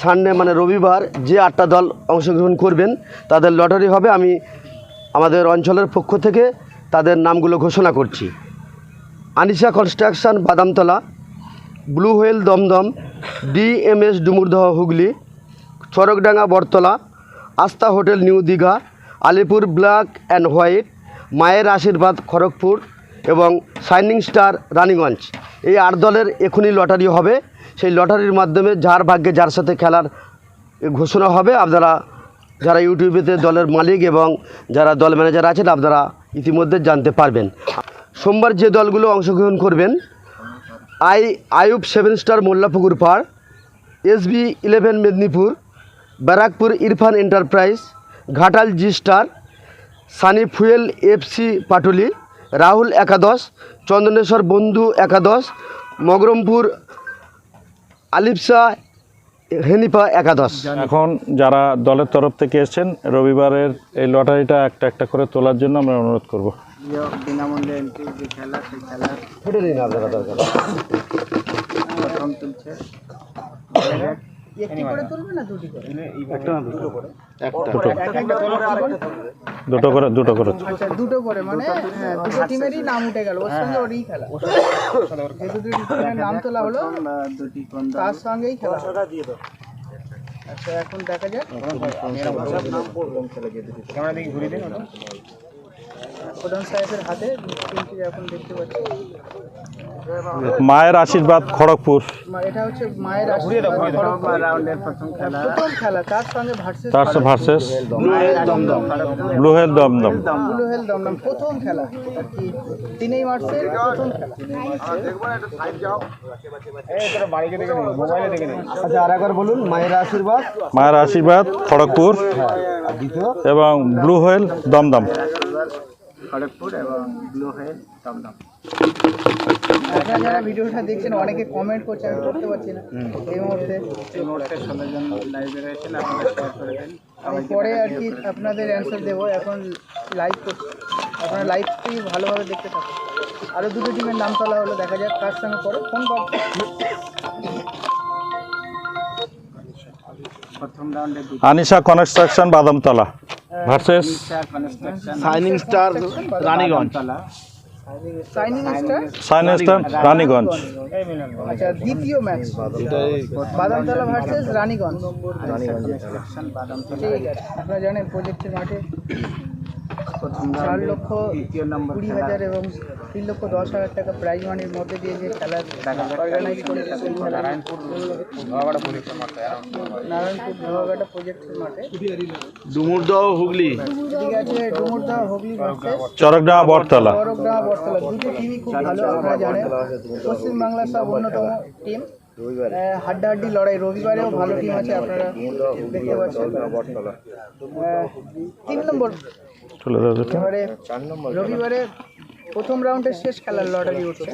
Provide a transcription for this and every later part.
Sunday মানে রবিবার যে আটটা দল অংশগ্রহণ করবেন, তাদের লটারি হবে। আমি আমাদের অঞ্চলের পক্ষ থেকে তাদের নামগুলো ঘোষণা করছি। Anisha construction, Badamtala, blue whale, Dumdum, DMS, Dumurdaha, Hooghly, Charakdanga, Battala, Astha hotel, new Digha, Alipur black and white, মায়ের আশীর্বাদ, খড়গপুর এবং শাইনিং স্টার, রানীগঞ্জ। এই আট দলের এখনই লটারি হবে। সেই লটারির মাধ্যমে যার ভাগ্যে যার সাথে খেলার ঘোষণা হবে আপনারা যারা ইউটিউবেতে দলের মালিক এবং যারা দল ম্যানেজার আছেন, আপনারা ইতিমধ্যে জানতে পারবেন। সোমবার যে দলগুলো অংশগ্রহণ করবেন, I Ayub seven star Mollapukur পাড়, SB eleven Medinipur, Barrackpore Irfan enterprise, Ghatal G star, sunny fuel FC Patuli, Rahul একাদশ, চন্দনেশ্বর বন্ধু একাদশ, মগরমপুর আলিপসা হেনিফা একাদশ। এখন যারা দলের তরফ থেকে এসছেন রবিবারের এই লটারিটা একটা একটা করে তোলার জন্য আমরা অনুরোধ করব। বিনামূল্যে এন্ট্রি যে খেলা সেই খেলা ফেটে দিন আপনারা দরকার প্রথম তুলছে। একটি করে তুলবে না দুটি করে? দুটো। করে। দুটো। করে আচ্ছা দুটো করে মানে হ্যাঁ, দুটো টিমেরই নাম উঠে গেল। ওর সঙ্গে ওরই খেলা। যে দুটো টিমের নাম তোলা হলো। তার সঙ্গেই খেলা। আচ্ছা এখন দেখা যাক। প্রধান সাহেবের হাতে তিনটি এখন দেখতে পাচ্ছি। মায়ের আশীর্বাদ খড়গপুর। মা- এটা হচ্ছে মায়ের আশীর্বাদ রাউন্ডের প্রথম খেলা প্রথম খেলা তার সঙ্গে ভার্সেস তার versus blue whale Dumdum. Blue whale Dumdum প্রথম খেলা। আর কি প্রথম আচ্ছা আর একবার বলুন মায়ের আশীর্বাদ? মায়ের আশীর্বাদ খড়গপুর এবং ব্লু হোয়েল দমদম। খড়গপুর এবং ব্লু হেল দমদম। আপনারা যারা ভিডিওটা দেখছেন অনেকে কমেন্ট করছে আমি করতে পারছি না। এই মুহূর্তে এই মুহূর্তে ষোলোজন লাইভে রয়েছেন আপনারা শেয়ার করে দেন। আমি পরে আর কি আপনাদের অ্যান্সার দেবো। এখন লাইভ করছি আপনারা লাইভটি ভালোভাবে দেখতে থাকুন। আরও দুটো টিমের নাম তোলা হলো দেখা যাক কার সঙ্গে পরে ফোন কর প্রথম রাউন্ডে Anisha construction Badamtala. Versus? Shining star Raniganj shining star Raniganj আচ্ছা দ্বিতীয় ম্যাচ বাদামতলা ভার্সেস রানীগঞ্জ ঠিক আছে আপনারা জানেন প্রজেক্টের মাঠে। চার লক্ষ কুড়ি হাজার এবং তিন লক্ষ দশ হাজার টাকা প্রাইজ মানির মধ্যে দিয়ে যে খেলা অর্গানাইজ করেছে সেই খেলা। নারায়ণপুর নারায়ণপুর ধোয়াঘাটা প্রজেক্টের মাঠে। ডুমুরদহ হুগলি। ঠিক আছে ডুমুরদা হুগলি ভার্সেস চরকডাঙ্গা বটতলা। চরকডাঙ্গা বটতলা। দুটো টিমই খুব ভালো আপনারা জানেন। পশ্চিমবাংলার সব অন্যতম টিম হাড্ডাহাড্ডি লড়াই রবিবারেও ভালো টিম আছে আপনারা দেখতে পাচ্ছেন। তিন নম্বর। এবারে রবিবারে প্রথম রাউন্ডের শেষ খেলার লড়াই উঠছে।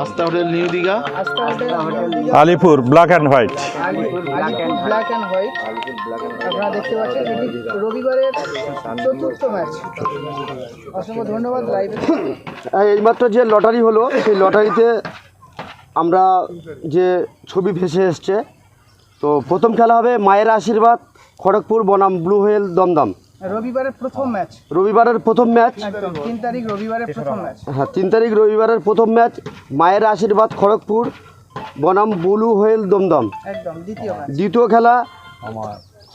Astha hotel new Digha? Alipur black and white Alipur black and white আপনারা দেখতে পাচ্ছেন এটি রবিবারের চতুর্থ ম্যাচ অসংখ্য ধন্যবাদ লাইভে এইমাত্র যে লটারি হলো সেই লটারিতে আমরা যে ছবি ভেসে এসছে তো প্রথম খেলা হবে মায়ের আশীর্বাদ খড়গপুর বনাম ব্লু হোয়েল দমদম। রবিবারের প্রথম ম্যাচ। রবিবারের প্রথম ম্যাচ। তিন তারিখ রবিবারের প্রথম ম্যাচ। হ্যাঁ তিন তারিখ রবিবারের প্রথম ম্যাচ। মায়ের আশীর্বাদ খড়গপুর বনাম ব্লু হোয়েল দমদম। একদম দ্বিতীয় দ্বিতীয় খেলা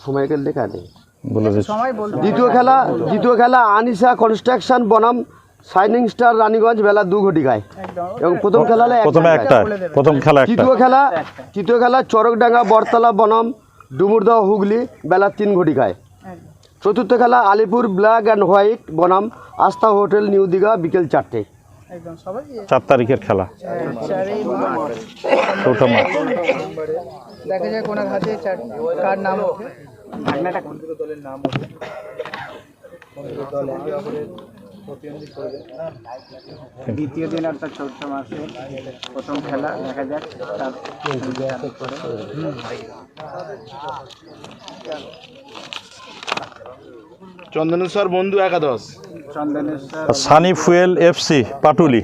সময়কাল লেখা নেই। বলে দিচ্ছি। সময় বলতে দ্বিতীয় খেলা দ্বিতীয় খেলা আনিসা কনস্ট্রাকশন বনাম শাইনিং স্টার রানীগঞ্জ বেলা দু ঘটিকায় একদম। এবং প্রথম খেলা প্রথমে একটা। প্রথম খেলা তৃতীয় খেলা তৃতীয় খেলা চরকডাঙ্গা বরতলা বনাম ডুমুরদহ হুগলি বেলা তিন ঘটিকায়। চতুর্থ খেলা আলিপুর ব্ল্যাক অ্যান্ড হোয়াইট বনাম আস্থা হোটেল নিউ দীঘা বিকেল চারটে। একদম সবাই চার তারিখের খেলা। চৌঠা মার্চ। দেখা যায় কোন হাতে কার নাম ওঠে? দ্বিতীয় দিন অর্থাৎ চৌদ্দ মাসে প্রথম খেলা দেখা যাক তার চন্দনেশ্বর বন্ধু একাদশ। Sunny fuel FC Patuli.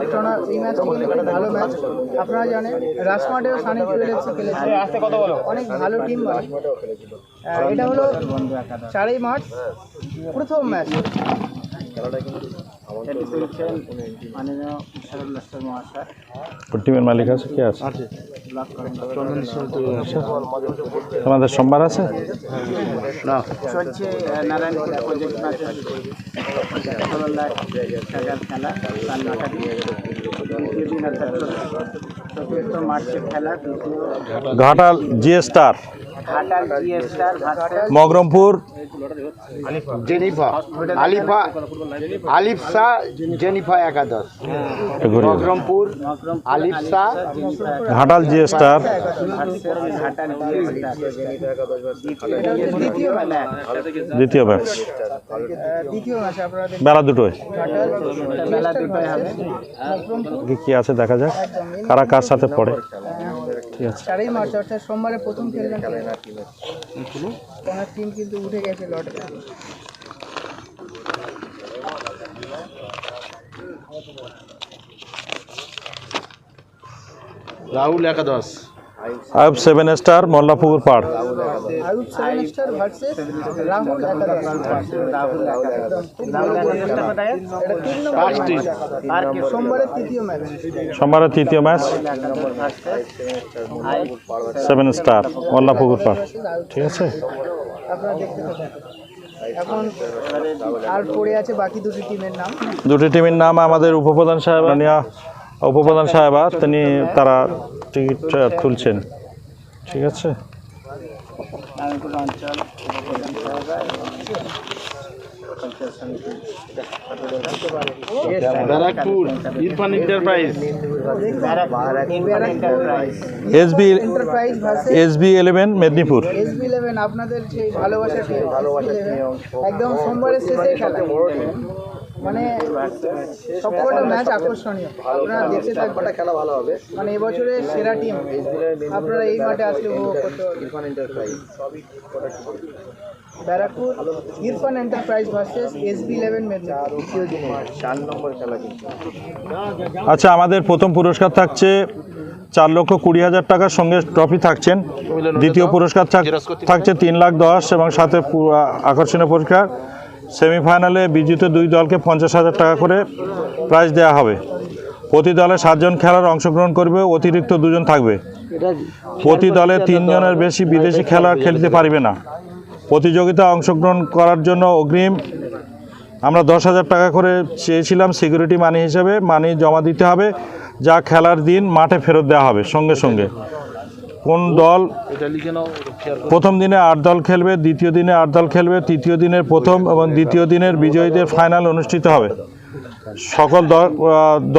এই টোনা এই ম্যাচ কিন্তু ভালো ম্যাচ। আপনারা জানেন রাজমাঠেও সানি ফুয়েল এফসি খেলেছে অনেক ভালো টিম এটা হলো চারই মার্চ প্রথম ম্যাচ। টিমের মালিক আছে কি আছে। তোমাদের সোমবার আছে? না। চলছে নারায়ণপুর টাকার খেলা ঘাটাল জি স্টার মগরমপুর। জেনিফা। আলিফা আলিফসা জেনিফা একাদশ। বহরমপুর আলিফসা। ঘাটাল জি স্টার দ্বিতীয় দেখুন বেলা দুটোয়। ঘাটাল বেলা দুটোয় হবে। কি কি আছে দেখা যাক। কারা কার সাথে পড়ে। ঠিক আছে। চারই মার্চ অর্থাৎ সোমবারে প্রথম খেলবেন ওনার টিম কিন্তু উঠে গেছে লটে রাহুল একাদশ। আয়ুব সেভেন স্টার মোল্লাপুকুর পাড়। সোমবারের তৃতীয় ম্যাচ সেভেন স্টার মোল্লাপুকুর পাড়। ঠিক আছে। আপনারা দেখতে থাকুন। এখন আর পড়ে আছে বাকি দুটি টিমের নাম। দুটি টিমের নাম আমাদের উপপ্রধান সাহেব উপপ্রধান সাহেবা তিনি তারা টিকিট আহ, তুলছেন ঠিক আছে? নারায়ণপুর অঞ্চল Barrackpore Irfan enterprise SB SB eleven Medinipur. SB eleven আপনাদের সেই ভালোবাসা একদম সোমবারের শেষে খেলা। মানে সবকটা ম্যাচ আকর্ষণীয়। আপনারা দেখতে থাকবেন খেলা ভালো হবে। মানে এবছরের সেরা টিম। আপনারা এই মাঠে আসলে উপভোগ করতে Barrackpore Irfan enterprise versus SB eleven Medinipur আচ্ছা আমাদের প্রথম পুরস্কার থাকছে চার লক্ষ কুড়ি হাজার টাকার সঙ্গে ট্রফি থাকছেন। দ্বিতীয় পুরস্কার থাক- থাকছে তিন লাখ দশ এবং সাথে আকর্ষণীয় পুরস্কার সেমিফাইনালে বিজিত দুই দলকে পঞ্চাশ হাজার টাকা করে প্রাইজ দেওয়া হবে। প্রতি দলে সাতজন খেলার অংশগ্রহণ করবে, অতিরিক্ত দুজন থাকবে। প্রতি দলে তিনজনের বেশি বিদেশি খেলা খেলতে পারবে না। প্রতিযোগিতা অংশগ্রহণ করার জন্য অগ্রিম আমরা দশ হাজার টাকা করে চেয়েছিলাম সিকিউরিটি মানি হিসেবে মানি জমা দিতে হবে, যা খেলার দিন মাঠে ফেরত দেওয়া হবে সঙ্গে সঙ্গে। কোন দল প্রথম দিনে আট দল খেলবে দ্বিতীয় দিনে আট দল খেলবে তৃতীয় দিনের প্রথম এবং দ্বিতীয় দিনের বিজয়ীদের ফাইনাল অনুষ্ঠিত হবে। সকল দল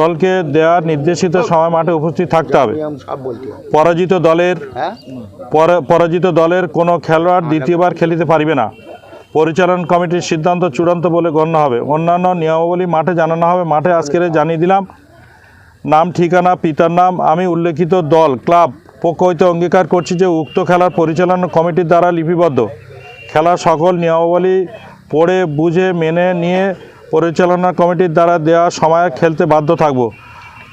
দলকে দেওয়ার নির্দেশিত সময় মাঠে উপস্থিত থাকতে হবে। পরাজিত দলের হ্যাঁ? পরাজিত দলের কোনো খেলোয়াড় দ্বিতীয়বার খেলিতে পারবে না। পরিচালন কমিটির সিদ্ধান্ত চূড়ান্ত বলে গণ্য হবে। অন্যান্য নিয়মাবলী মাঠে জানানো হবে। মাঠে আজকের জানিয়ে দিলাম নাম ঠিকানা পিতার নাম আমি উল্লেখিত দল ক্লাব পক্ষ হইতে অঙ্গীকার করছি যে উক্ত খেলার পরিচালনা কমিটির দ্বারা লিপিবদ্ধ। খেলার সকল নিয়মাবলী পড়ে, বুঝে, মেনে নিয়ে পরিচালনা কমিটির দ্বারা দেওয়া সময়ে খেলতে বাধ্য থাকব।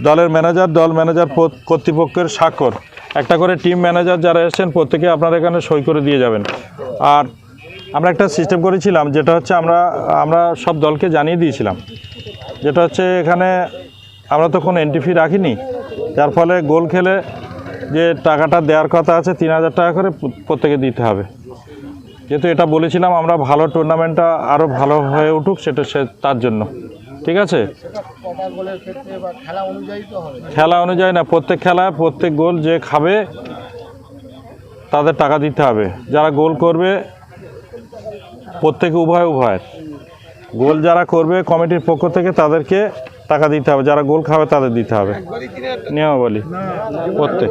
দলের ম্যানেজার, দল ম্যানেজার কর্তৃপক্ষের স্বাক্ষর। একটা করে টিম ম্যানেজার যারা এসেছেন, প্রত্যেকে আপনারা এখানে সই করে দিয়ে যাবেন। আর আমরা একটা সিস্টেম করেছিলাম, যেটা হচ্ছে আমরা আমরা সব দলকে জানিয়ে দিয়েছিলাম। যেটা হচ্ছে এখানে আমরা তো কোনো এন্ট্রি ফি রাখিনি। যার ফলে গোল খেলে যে টাকাটা দেওয়ার কথা আছে, তিন হাজার টাকা করে প্রত্যেকে দিতে হবে। যেহেতু এটা বলেছিলাম, আমরা ভালো টুর্নামেন্টটা আরও ভালো হয়ে উঠুক, সেটা সে, তার জন্য। ঠিক আছে? খেলা অনুযায়ী না, প্রত্যেক খেলায় প্রত্যেক গোল যে খাবে, তাদের টাকা দিতে হবে। যারা গোল করবে, প্রত্যেকে উভয় উভয়ের। গোল যারা করবে কমিটির পক্ষ থেকে তাদেরকে টাকা দিতে হবে। যারা গোল খাবে, তাদের দিতে হবে। নিয়মাবলী। প্রত্যেক।